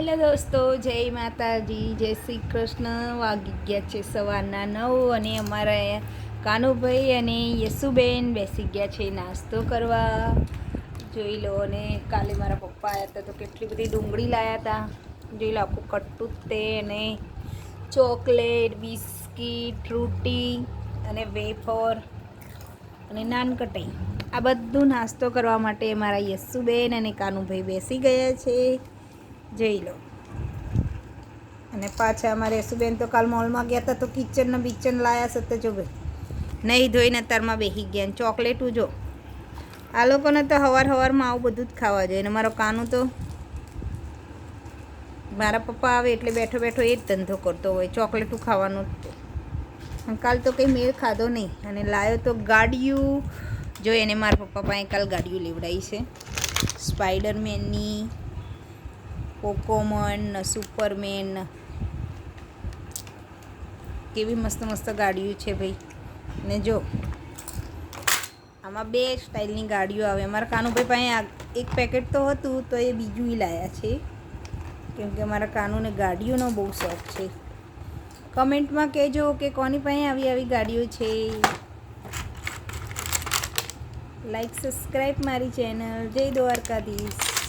Hello દોસ્તો, જય માતાજી, જય શ્રી કૃષ્ણ. વાગી ગયા છે સવારના નવ અને અમારા કાનુભાઈ અને યસુબેન બેસી ગયા છે નાસ્તો કરવા. જોઈ લો અને કાલે મારા પપ્પા આવ્યા હતા તો કેટલી બધી ડુંગળી લાવ્યા હતા. જોઈ લો આખું કટ્ટું તે અને ચોકલેટ, બિસ્કીટ ફ્રૂટી અને વેફર અને નાનકટાઈ. આ બધું નાસ્તો કરવા માટે મારા યસુબેન અને કાનુભાઈ બેસી ગયા છે. જોઈ લો. અને પાછા અમારે યશુબેન તો કાલ મોલમાં ગયા હતા તો કિચનને બિચન લાયા સત જો ભાઈ, નહીં ધોઈને અત્યારમાં બેસી ગયા ચોકલેટું જો આ લોકોને તો હવાર હવારમાં આવું બધું જ ખાવા જોઈએ અને મારો કાનું તો મારા પપ્પા આવે એટલે બેઠો બેઠો એ જ ધંધો કરતો હોય, ચોકલેટું ખાવાનું જ તે. કાલ તો કંઈ મેળ ખાધો નહીં અને લાયો તો ગાડિયું. જો એને મારા પપ્પા પાસે કાલ ગાડિયું લેવડાવી છે. સ્પાઈડરમેનની પોકોમન સુપરમેન કેવી મસ્ત મસ્ત ગાડીઓ છે ભાઈ. ને જો, આમાં બે સ્ટાઇલની ગાડીઓ આવે. અમારા કાનુભાઈ પાસે એક પેકેટ તો હતું, તો એ બીજું લાયા છે. કેમ કે મારા કાનુને ગાડીઓનો બહુ શોખ છે. કમેન્ટમાં કહેજો કે કોની પાસે આવી આવી ગાડીઓ છે. લાઈક સબસ્ક્રાઈબ મારી ચેનલ જય દ્વારકાધીશ.